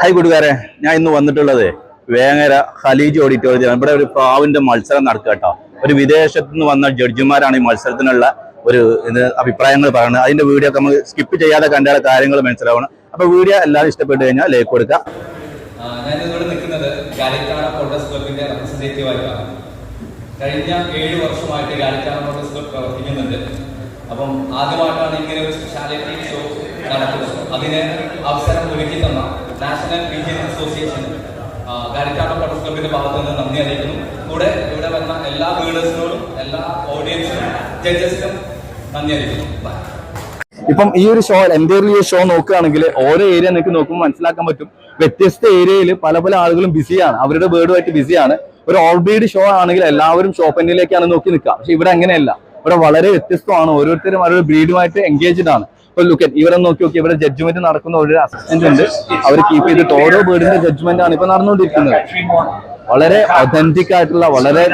Hi കൂട്ടുകാരെ. ഞാൻ ഇന്ന് വന്നിട്ടുള്ളത് വേങ്ങര ഖലീജ് ഓഡിറ്റോറിയത്തിലാണ്. ഇവിടെ ഒരു പ്രാവിന്റെ മത്സരം നടക്കുക കേട്ടോ. ഒരു വിദേശത്ത് നിന്ന് വന്ന ജഡ്ജിമാരാണ് ഈ മത്സരത്തിനുള്ള ഒരു അഭിപ്രായങ്ങൾ പറയുന്നത്. അതിന്റെ വീഡിയോ നമുക്ക് സ്കിപ്പ് ചെയ്യാതെ കണ്ടാൽ കാര്യങ്ങൾ മനസ്സിലാവണം. അപ്പൊ വീഡിയോ എല്ലാവരും ഇഷ്ടപ്പെട്ടു കഴിഞ്ഞാൽ ലൈക്ക് കൊടുക്കുക. നിൽക്കുന്നത് കഴിഞ്ഞ ഏഴ് വർഷമായിട്ട് ഗാലിക്കാന ഫോട്ടോസ് ക്ലബ് പ്രവർത്തിക്കുന്നുണ്ട്. അപ്പം ആദ്യമായിട്ടാണ് ഇങ്ങനെ ഒരു സ്പെഷ്യാലിറ്റി ഷോ നടക്കുന്നത്. അതിന് അവസരം ഒരുക്കി തന്ന നാഷണൽ റീജിയൻ അസോസിയേഷൻ ഗാലിക്കാന ഫോട്ടോസ് ക്ലബിന്റെ ഭാഗത്ത് നിന്ന് നന്ദി അറിയിക്കുന്നു. കൂടെ ഇവിടെ വന്ന എല്ലാ വീഡേഴ്സിനോടും എല്ലാ ഓഡിയൻസിനും ജഡ്ജസിനും നന്ദി അറിയിക്കുന്നു. ഇപ്പം ഈ ഒരു ഷോ എന്റെ ഈ ഷോ നോക്കുകയാണെങ്കിൽ ഓരോ ഏരിയ നിങ്ങൾക്ക് നോക്കുമ്പോൾ മനസ്സിലാക്കാൻ പറ്റും. വ്യത്യസ്ത ഏരിയയിൽ പല പല ആളുകളും ബിസിയാണ്. അവരുടെ വേർഡുമായിട്ട് ബിസിയാണ്. ഒരു ഓൾബീഡ് ഷോ ആണെങ്കിൽ എല്ലാവരും ഷോപ്പിനിലേക്കാണ് നോക്കി നിൽക്കുക. പക്ഷെ ഇവിടെ അങ്ങനെയല്ല. ഇവിടെ വളരെ വ്യത്യസ്തമാണ്. ഓരോരുത്തരും അവരുടെ ബ്രീഡുമായിട്ട് എൻഗേജ്ഡ് ആണ്. ഇപ്പൊ ലുക്കറ്റ് ഇവരെ നോക്കി നോക്കി ഇവിടെ ജഡ്ജ്മെന്റ് നടക്കുന്ന ഒരു അസിസ്റ്റന്റ് ഉണ്ട്. അവർ കീപ്പ് ചെയ്തിട്ട് ഓരോ ബേർഡിന്റെ ജഡ്ജ്മെന്റ് ആണ് ഇപ്പൊ നടന്നുകൊണ്ടിരിക്കുന്നത്. വളരെ ഒതന്റിക് ആയിട്ടുള്ള വളരെ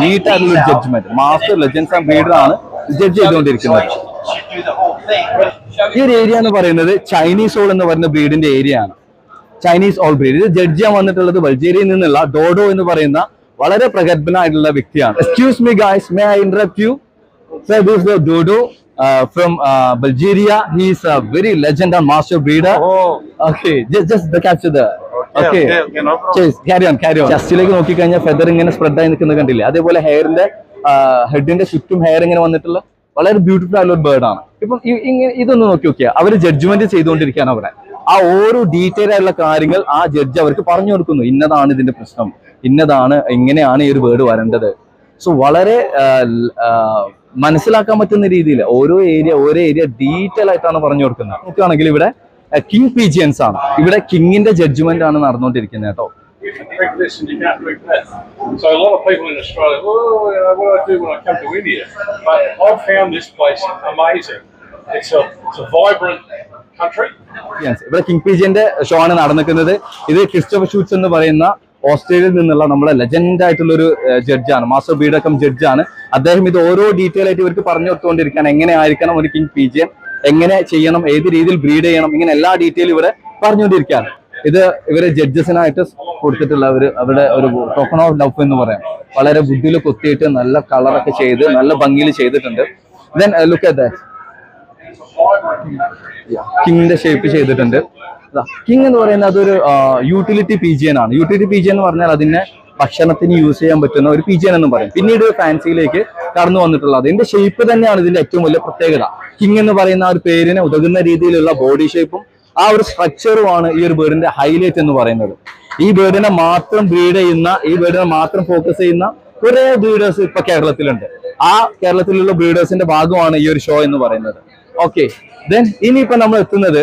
നീറ്റ് ആയിട്ടുള്ള ഒരു judgement master legends and breeder ആണ് ജഡ്ജ് ചെയ്തുകൊണ്ടിരിക്കുന്നത്. ഈ ഒരു ഏരിയ എന്ന് പറയുന്നത് ചൈനീസ് ഓൾ എന്ന് പറയുന്ന ബ്രീഡിന്റെ ഏരിയ ആണ്. ചൈനീസ് ഓൾ ബ്രീഡ് ഇത് ജഡ്ജ് ചെയ്യാൻ വന്നിട്ടുള്ളത് ബൾജേരിയിൽ നിന്നുള്ള ഡോഡോ എന്ന് പറയുന്ന വളരെ പ്രഗത്ഭനായിട്ടുള്ള വ്യക്തിയാണ്. Excuse me guys may I interrupt you sir this the Dodo from Bulgaria he is a very legend and master breeder okay just the capture the okay carry on carry on ചെസ്റ്റിലേക്ക് നോക്കിക്കഴിഞ്ഞാൽ feather ഇങ്ങനെ spread ആയി നിൽക്കുന്നത് കണ്ടില്ലേ? അതേപോലെ ഹെയറിന്റെ ഹെഡിന്റെ ചുറ്റും hair ഇങ്ങനെ വന്നിട്ടുള്ള വളരെ ബ്യൂട്ടിഫുൾ ആയിട്ടുള്ള ഒരു ബേർഡ് ആണ്. ഇപ്പം ഇങ്ങനെ ഇതൊന്ന് നോക്കി നോക്കിയാൽ അവർ ജഡ്ജ്മെന്റ് ചെയ്തുകൊണ്ടിരിക്കുകയാണ് അവിടെ. ആ ഓരോ ഡീറ്റെയിൽ ആയിട്ടുള്ള കാര്യങ്ങൾ ആ ജഡ്ജ് അവർക്ക് പറഞ്ഞു കൊടുക്കുന്നു. ഇന്നതാണ് ഇതിന്റെ പ്രശ്നം. ഇന്നതാണ് ഇങ്ങനെയാണ് ഈ ഒരു ബേർഡ് വരേണ്ടത്. സോ വളരെ ൽ- ആ, മനസ്സിലാക്കാൻ പറ്റുന്ന രീതിയിൽ ഓരോ ഏരിയ ഓരോ ഏരിയ ഡീറ്റെയിൽ ആയിട്ടാണ് പറഞ്ഞു കൊടുക്കുന്നത്. നോക്കുകയാണെങ്കിൽ ഇവിടെ കിങ് പിജിയൻസ് ആണ്. ഇവിടെ കിങ്ങിന്റെ ജഡ്ജ്മെന്റ് ആണ് നടന്നുകൊണ്ടിരിക്കുന്നത് കേട്ടോ. ഇവിടെ കിങ് പി ഷോ ആണ് നടന്നിരിക്കുന്നത്. ഇത് ക്രിസ്റ്റഫ് ഷൂട്ട്സ് എന്ന് പറയുന്ന ഓസ്ട്രേലിയയിൽ നിന്നുള്ള നമ്മുടെ ലെജൻഡ് ആയിട്ടുള്ള ഒരു ജഡ്ജാണ് മാസ്റ്റർ ബീഡക്കം ജഡ്ജാണ് അദ്ദേഹം ഇത് ഓരോ ഡീറ്റെയിൽ ആയിട്ട് ഇവർക്ക് പറഞ്ഞു കൊടുത്തുകൊണ്ടിരിക്കുകയാണ് എങ്ങനെ ആയിരിക്കണം ഒരു കിങ് പീജിയൻ എങ്ങനെ ചെയ്യണം? ഏത് രീതിയിൽ ബ്രീഡ് ചെയ്യണം? ഇങ്ങനെ എല്ലാ ഡീറ്റെയിലും ഇവിടെ പറഞ്ഞുകൊണ്ടിരിക്കുകയാണ്. ഇത് ഇവരെ ജഡ്ജസിനായിട്ട് കൊടുത്തിട്ടുള്ള ഒരു അവരുടെ ഒരു ടോക്കൺ ഓഫ് ലവ് എന്ന് പറയാം. വളരെ ബുദ്ധിയിൽ കൊത്തിയിട്ട് നല്ല കളറൊക്കെ ചെയ്ത് നല്ല ഭംഗിയിൽ ചെയ്തിട്ടുണ്ട്. ദെൻ ലുക്ക് അറ്റ് ദാറ്റ് കിങ്ങിന്റെ ഷേപ്പ് ചെയ്തിട്ടുണ്ട്. കിങ് എന്ന് പറയുന്നത് അതൊരു യൂട്ടിലിറ്റി പി ജി എൻ ആണ്. യൂട്ടിലിറ്റി പി ജി എന്ന് പറഞ്ഞാൽ അതിനെ ഭക്ഷണത്തിന് യൂസ് ചെയ്യാൻ പറ്റുന്ന ഒരു പി ജി എൻ എന്ന് പറയും. പിന്നീട് ഫാൻസിയിലേക്ക് കടന്നു വന്നിട്ടുള്ളത്. അതിന്റെ ഷേപ്പ് തന്നെയാണ് ഇതിന്റെ ഏറ്റവും വലിയ പ്രത്യേകത. കിങ് എന്ന് പറയുന്ന ആ ഒരു പേരിനെ ഉതകുന്ന രീതിയിലുള്ള ബോഡി ഷേപ്പും ആ ഒരു സ്ട്രക്ചറുമാണ് ഈ ഒരു ബേർഡിന്റെ ഹൈലൈറ്റ് എന്ന് പറയുന്നത്. ഈ ബേർഡിനെ മാത്രം ബ്രീഡ് ചെയ്യുന്ന ഈ ബേർഡിനെ മാത്രം ഫോക്കസ് ചെയ്യുന്ന കുറെ ബ്രീഡേഴ്സ് ഇപ്പൊ കേരളത്തിലുണ്ട്. ആ കേരളത്തിലുള്ള ബ്രീഡേഴ്സിന്റെ ഭാഗമാണ് ഈ ഒരു ഷോ എന്ന് പറയുന്നത്. ഓക്കെ ദെൻ ഇനിയിപ്പോ നമ്മൾ എത്തുന്നത്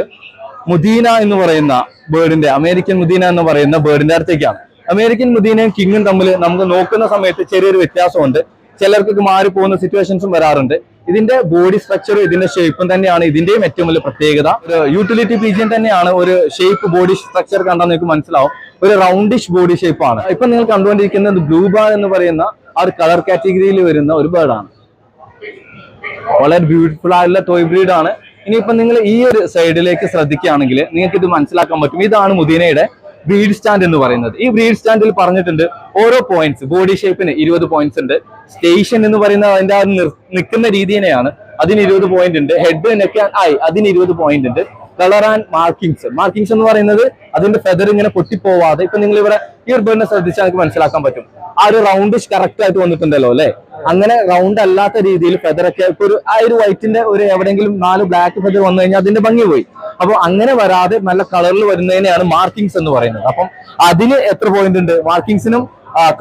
മുദീന എന്ന് പറയുന്ന ബേർഡിന്റെ അമേരിക്കൻ മുദീന എന്ന് പറയുന്ന ബേർഡിന്റെ അടുത്തേക്കാണ്. അമേരിക്കൻ മുദീനയും കിങ്ങും തമ്മിൽ നമുക്ക് നോക്കുന്ന സമയത്ത് ചെറിയൊരു വ്യത്യാസമുണ്ട്. ചിലർക്കൊക്കെ മാറി പോകുന്ന സിറ്റുവേഷൻസും വരാറുണ്ട്. ഇതിന്റെ ബോഡി സ്ട്രക്ചറും ഇതിന്റെ ഷേപ്പും തന്നെയാണ് ഇതിന്റെയും ഏറ്റവും വലിയ പ്രത്യേകത. ഒരു യൂട്ടിലിറ്റി പീജിയൻ തന്നെയാണ് ഒരു ഷേപ്പ് ബോഡി സ്ട്രക്ചർ കണ്ടാൽ നിങ്ങൾക്ക് മനസ്സിലാവും. ഒരു റൗണ്ടിഷ് ബോഡി ഷേപ്പ് ആണ്. ഇപ്പൊ നിങ്ങൾ കണ്ടുകൊണ്ടിരിക്കുന്നത് ബ്ലൂ ബാർ എന്ന് പറയുന്ന ആ ഒരു കളർ കാറ്റഗറിയിൽ വരുന്ന ഒരു ബേർഡാണ് വളരെ ബ്യൂട്ടിഫുൾ ആയിട്ടുള്ള ടോയ് ബ്രീഡാണ് ഇനിയിപ്പോ നിങ്ങൾ ഈ ഒരു സൈഡിലേക്ക് ശ്രദ്ധിക്കുകയാണെങ്കിൽ നിങ്ങൾക്ക് ഇത് മനസ്സിലാക്കാൻ പറ്റും. ഇതാണ് മുദീനയുടെ ബ്രീഡ് സ്റ്റാൻഡ് എന്ന് പറയുന്നത്. ഈ ബ്രീഡ് സ്റ്റാൻഡിൽ പറഞ്ഞിട്ടുണ്ട് ഓരോ പോയിന്റ്സ് ബോഡി ഷേപ്പിന് ഇരുപത് പോയിന്റ്സ് ഉണ്ട്. സ്റ്റേഷൻ എന്ന് പറയുന്ന അതിന്റെ ആ നിൽക്കുന്ന രീതിനെയാണ് അതിന് ഇരുപത് പോയിന്റ് ഉണ്ട്. ഹെഡ് നെക്ക് ആയി അതിന് ഇരുപത് പോയിന്റ് ഉണ്ട്. കളർ ആൻഡ് മാർക്കിങ്സ് മാർക്കിങ്സ് എന്ന് പറയുന്നത് അതിന്റെ ഫെദർ ഇങ്ങനെ പൊട്ടിപ്പോവാതെ ഇപ്പൊ നിങ്ങൾ ഇവിടെ ഈ ഒരു ശ്രദ്ധിച്ചാൽ നിങ്ങൾക്ക് മനസ്സിലാക്കാൻ പറ്റും. ആ ഒരു റൗണ്ടിഷ് കറക്റ്റ് ആയിട്ട് വന്നിട്ടുണ്ടല്ലോ അല്ലെ? അങ്ങനെ റൗണ്ട് അല്ലാത്ത രീതിയിൽ ഫെദറൊക്കെ ഇപ്പൊ ഒരു ആ ഒരു വൈറ്റിന്റെ ഒരു എവിടെയെങ്കിലും നാല് ബ്ലാക്ക് ഫെദർ വന്നു കഴിഞ്ഞാൽ അതിന്റെ ഭംഗി പോയി. അപ്പൊ അങ്ങനെ വരാതെ നല്ല കളറിൽ വരുന്നതിനെയാണ് മാർക്കിങ്സ് എന്ന് പറയുന്നത്. അപ്പം അതിന് എത്ര പോയിന്റ് ഉണ്ട്? മാർക്കിങ്സിനും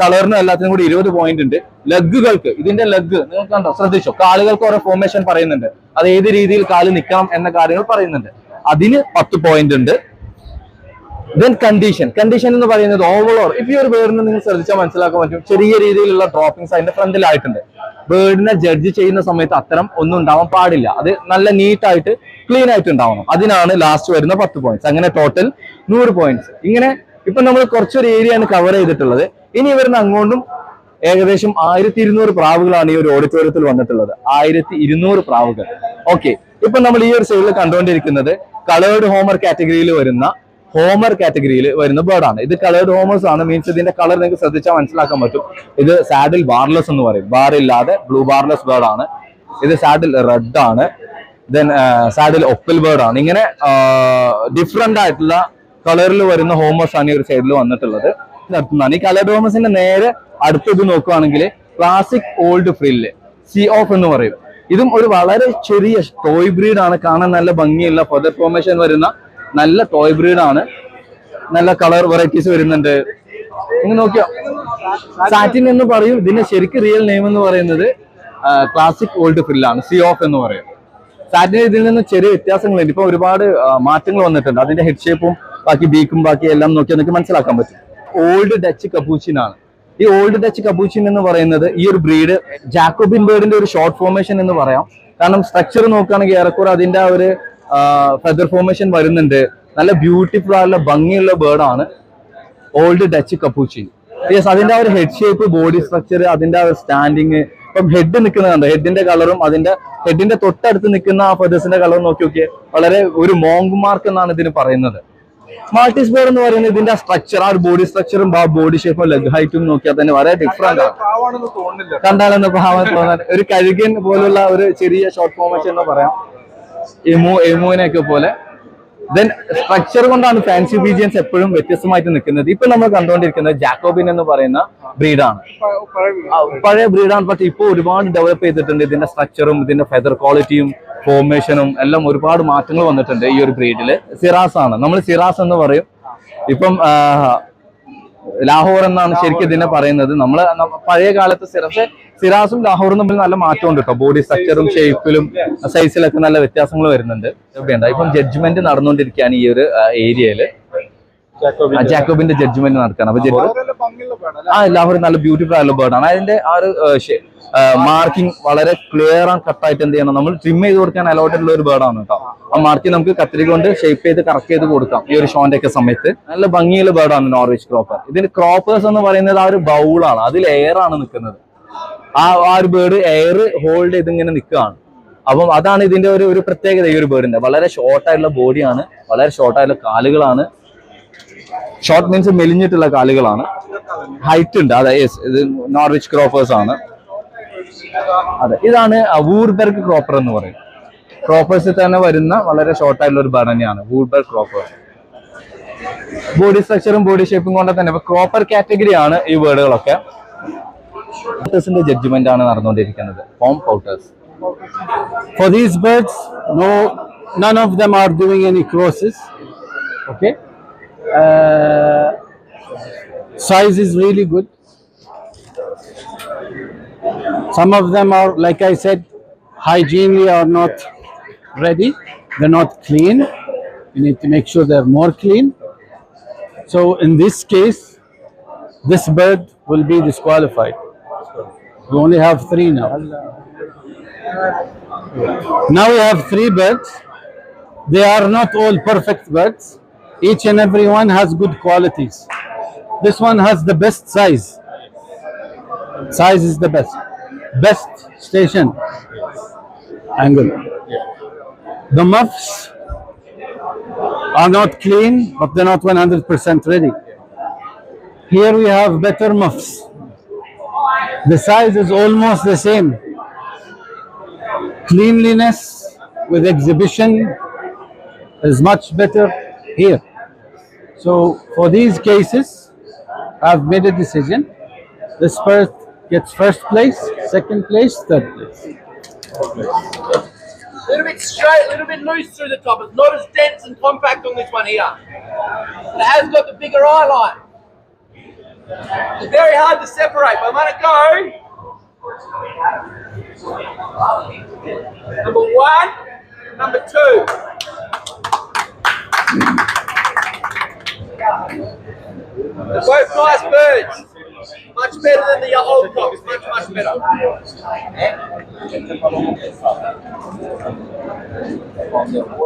കളറിനും എല്ലാത്തിനും കൂടി ഇരുപത് പോയിന്റ് ഉണ്ട്. ലെഗുകൾക്ക് ഇതിന്റെ ലെഗ് നിങ്ങൾക്ക് കണ്ടോ? ശ്രദ്ധിച്ചോ? കാലുകൾക്ക് ഓരോ ഫോർമേഷൻ പറയുന്നുണ്ട്. അത് ഏത് രീതിയിൽ കാൽ നിൽക്കണം എന്ന കാര്യങ്ങൾ പറയുന്നുണ്ട്. അതിന് പത്ത് പോയിന്റ് ഉണ്ട്. ദെൻ കണ്ടീഷൻ കണ്ടീഷൻ എന്ന് പറയുന്നത് ഓവറോൾ ഇപ്പൊ ഈ ഒരു ബേർഡിനെ നിങ്ങൾ ശ്രദ്ധിച്ചാൽ മനസ്സിലാക്കാൻ പറ്റും. ചെറിയ രീതിയിലുള്ള ഡ്രോപ്പിംഗ്സ് അതിന്റെ ഫ്രണ്ടിലായിട്ടുണ്ട് ബേർഡിനെ ജഡ്ജ് ചെയ്യുന്ന സമയത്ത് അത്തരം ഒന്നും ഉണ്ടാവാൻ പാടില്ല. അത് നല്ല നീറ്റായിട്ട് ക്ലീൻ ആയിട്ട് ഉണ്ടാവണം. അതിനാണ് ലാസ്റ്റ് വരുന്ന പത്ത് പോയിന്റ്സ് അങ്ങനെ ടോട്ടൽ നൂറ് പോയിന്റ്സ് ഇങ്ങനെ ഇപ്പൊ നമ്മൾ കുറച്ചൊരു ഏരിയ ആണ് കവർ ചെയ്തിട്ടുള്ളത്. ഇനി വരുന്ന അങ്ങോട്ടും ഏകദേശം ആയിരത്തി ഇരുന്നൂറ് പ്രാവുകളാണ് ഈ ഒരു ഓഡിറ്റോറിയത്തിൽ വന്നിട്ടുള്ളത്. ആയിരത്തി ഇരുന്നൂറ് പ്രാവുകൾ. ഓക്കെ ഇപ്പൊ നമ്മൾ ഈ ഒരു സൈഡിൽ കണ്ടുകൊണ്ടിരിക്കുന്നത് കളേർഡ് ഹോമർ കാറ്റഗറിയിൽ വരുന്ന ഹോമർ കാറ്റഗറിയിൽ വരുന്ന ബേർഡാണ് ഇത് കളേർഡ് ഹോമേഴ്സ് ആണ് മീൻസ് ഇതിന്റെ കളർ നിങ്ങൾക്ക് ശ്രദ്ധിച്ചാൽ മനസ്സിലാക്കാൻ പറ്റും. ഇത് സാഡിൽ ബാർലെസ് എന്ന് പറയും. ബാർ ഇല്ലാതെ ബ്ലൂ ബാർലെസ് ആണ്. ഇത് സാഡിൽ റെഡ് ആണ്. ദെൻ സാഡിൽ ഒപ്പിൽ ബേർഡ് ആണ്. ഇങ്ങനെ ഡിഫറെന്റ് ആയിട്ടുള്ള കളറിൽ വരുന്ന ഹോമേഴ്സ് ആണ് ഈ ഒരു സൈഡിൽ വന്നിട്ടുള്ളത്. നടത്തുന്നതാണ് ഈ കളേർഡ് ഹോമേഴ്സിന്റെ നേരെ അടുത്തത് നോക്കുകയാണെങ്കിൽ classic old frill C of എന്ന് പറയും. ഇതും ഒരു വളരെ ചെറിയ ടോയ് ബ്രീഡ് ആണ്. കാണാൻ നല്ല ഭംഗിയുള്ള ഫെദർ ഫോർമേഷൻ വരുന്ന നല്ല ടോയ് ബ്രീഡ് ആണ്. നല്ല കളർ വെറൈറ്റീസ് വരുന്നുണ്ട്. നിങ്ങൾ നോക്കിയോ? സാറ്റിൻ എന്ന് പറയും. ഇതിന്റെ ശരിക്കും റിയൽ നെയിം എന്ന് പറയുന്നത് ക്ലാസിക് ഓൾഡ് ഫ്രില്ലാണ് സി ഓഫ് എന്ന് പറയും. സാറ്റിന് ഇതിൽ നിന്ന് ചെറിയ വ്യത്യാസങ്ങളുണ്ട്. ഇപ്പൊ ഒരുപാട് മാറ്റങ്ങൾ വന്നിട്ടുണ്ട്. അതിന്റെ ഹെഡ് ഷേപ്പും ബാക്കി ബീക്കും ബാക്കി എല്ലാം നോക്കിയാൽ നിങ്ങൾക്ക് മനസ്സിലാക്കാൻ പറ്റും. ഓൾഡ് ഡച്ച് കപ്പൂച്ചിൻ ആണ്. ഈ ഓൾഡ് ഡച്ച് കബൂച്ചിൻ എന്ന് പറയുന്നത് ഈ ഒരു ബ്രീഡ് ജാക്കോബിൻ ബേർഡിന്റെ ഒരു ഷോർട്ട് ഫോർമേഷൻ എന്ന് പറയാം. കാരണം സ്ട്രക്ചർ നോക്കുകയാണെങ്കിൽ ഏറെക്കുറെ അതിന്റെ ആ ഒരു ഫെദർ ഫോർമേഷൻ വരുന്നുണ്ട്. നല്ല ബ്യൂട്ടിഫുൾ ആയുള്ള ഭംഗിയുള്ള ബേർഡാണ് ഓൾഡ് ഡച്ച് കപ്പൂച്ചിൻ യെസ് അതിന്റെ ആ ഒരു ഹെഡ് ഷേപ്പ് ബോഡി സ്ട്രക്ചർ അതിന്റെ ആ ഒരു സ്റ്റാൻഡിങ് ഇപ്പം ഹെഡ് നിൽക്കുന്നുണ്ട് ഹെഡിന്റെ കളറും അതിന്റെ ഹെഡിന്റെ തൊട്ടടുത്ത് നിൽക്കുന്ന ആ ഫെദേഴ്സിന്റെ കളറും നോക്കി നോക്കിയേ വളരെ ഒരു മോങ്ക് മാർക്ക് എന്നാണ് ഇതിന് പറയുന്നത്. മാൾട്ടീസ് ബോർ എന്ന് പറയുന്നത് ഇതിന്റെ സ്ട്രക്ചർ ആ ഒരു ബോഡി സ്ട്രക്ചറും ആ ബോഡി ഷേപ്പും ലെഗ് ഹൈറ്റും നോക്കിയാൽ തന്നെ വളരെ ഡിഫറെന്റ് ആണ് കണ്ടാലെന്ന് ഭാവം തോന്നാൻ ഒരു കഴുകൻ പോലുള്ള ഒരു ചെറിയ ഷോർട്ട് ഫോമേഷൻ എന്ന് പറയാം. എമു എമുവിനെയൊക്കെ പോലെ. ദെൻ സ്ട്രക്ചർ കൊണ്ടാണ് ഫാൻസി ബീജിയൻസ് എപ്പോഴും വ്യത്യസ്തമായിട്ട് നിൽക്കുന്നത്. ഇപ്പൊ നമ്മൾ കണ്ടുകൊണ്ടിരിക്കുന്നത് ജാക്കോബിൻ എന്ന് പറയുന്ന ബ്രീഡാണ് പഴയ ബ്രീഡാണ് പക്ഷെ ഇപ്പോൾ ഒരുപാട് ഡെവലപ്പ് ചെയ്തിട്ടുണ്ട് ഇതിന്റെ സ്ട്രക്ചറും ഇതിന്റെ ഫെദർ ക്വാളിറ്റിയും ഫോർമേഷനും എല്ലാം ഒരുപാട് മാറ്റങ്ങൾ വന്നിട്ടുണ്ട് ഈ ഒരു ബ്രീഡിൽ സിറാസ് ആണ്. നമ്മൾ സിറാസ് എന്ന് പറയും. ഇപ്പം ലാഹോർ എന്നാണ് ശരിക്കും ഇതിനെ പറയുന്നത്. നമ്മൾ പഴയ കാലത്ത് സിറസ് സിറാസും ലാഹോറും തമ്മിൽ നല്ല മാറ്റമുണ്ട് കേട്ടോ ബോഡി സ്ട്രക്ചറും ഷേപ്പിലും സൈസിലൊക്കെ നല്ല വ്യത്യാസങ്ങൾ വരുന്നുണ്ട്. വേണ്ട ഇപ്പം ജഡ്ജ്മെന്റ് നടന്നുകൊണ്ടിരിക്കുകയാണ് ഈ ഒരു ഏരിയയിൽ ജാക്കോബിന്റെ ജഡ്ജ്മെന്റ് നടക്കുകയാണ് അപ്പൊ ആ എല്ലാവരും നല്ല ബ്യൂട്ടിഫുൾ ആയിട്ടുള്ള ബേർഡ് ആണ്. അതിന്റെ ആ ഒരു മാർക്കിംഗ് വളരെ ക്ലിയർ ആൻഡ് കട്ടായിട്ട് എന്ത് ചെയ്യണം? നമ്മൾ ട്രിം ചെയ്ത് കൊടുക്കാൻ അലോട്ട് ഉള്ള ഒരു ബേർഡാണ് കേട്ടോ. ആ മാർക്കിംഗ് നമുക്ക് കത്തിരി കൊണ്ട് ഷേപ്പ് ചെയ്ത് കറക്റ്റ് ചെയ്ത് കൊടുക്കാം ഈ ഒരു ഷോന്റെ ഒക്കെ സമയത്ത്. നല്ല ഭംഗിയുള്ള ബേർഡാണ് നോർവേജ് ക്രോപ്പർ ഇതിന്റെ ക്രോപ്പേഴ്സ് എന്ന് പറയുന്നത് ആ ഒരു ബൗളാണ് അതിൽ എയർ ആണ് നിൽക്കുന്നത്. ആ ആ ഒരു ബേർഡ് എയർ ഹോൾഡ് ചെയ്ത് ഇങ്ങനെ നിൽക്കുകയാണ്. അപ്പം അതാണ് ഇതിന്റെ ഒരു ഒരു പ്രത്യേകത ഈ ഒരു ബേർഡിന്റെ വളരെ ഷോർട്ടായിട്ടുള്ള ബോഡിയാണ് വളരെ ഷോർട്ടായിട്ടുള്ള കാലുകളാണ്. ഷോർട്ട് മീൻസ് മെലിഞ്ഞിട്ടുള്ള കാലുകളാണ്. ഹൈറ്റ് ഉണ്ട് അതെ യെസ് ഇത് നോർവിച്ച് ക്രോപ്പേഴ്സ് ആണ്. അതെ ഇതാണ് വൂർബെർഗ് ക്രോപ്പർ എന്ന് പറയും. ക്രോപ്പേഴ്സിൽ തന്നെ വരുന്ന വളരെ ഷോർട്ട് ആയിട്ടുള്ള ഒരു ബേർഡ് വൂർബെർഗ് ക്രോപ്പർ. ബോഡി സ്ട്രക്ചറും ബോഡി ഷേപ്പും കൊണ്ട് തന്നെ. ഇപ്പൊ ക്രോപ്പർ കാറ്റഗറി ആണ് ഈ വേർഡുകളൊക്കെ. പൗട്ടേഴ്സിന്റെ ജഡ്ജ്മെന്റ് ആണ് നടന്നുകൊണ്ടിരിക്കുന്നത്. Form pouters for these birds no none of their doing any crosses okay. Size is really good. Some of them are, like I said, hygienely are not ready. They're not clean. You need to make sure they're more clean. So in this case, this bird will be disqualified. We only have three now. Now we have three birds. They are not all perfect birds. Each and every one has good qualities. This one has the best size. Size is the best. Best station angle. The muffs are not clean, but they're not 100% ready. Here we have better muffs. The size is almost the same cleanliness with exhibition is much better here. So for these cases, I've made a decision. This first gets first place, second place, third place. A little bit straight, a little bit loose through the top. It's not as dense and compact on this one here. It has got the bigger eye line. It's very hard to separate, but let it go. Number one, number two. Both nice birds. Much better than the old cocks. Much, much better.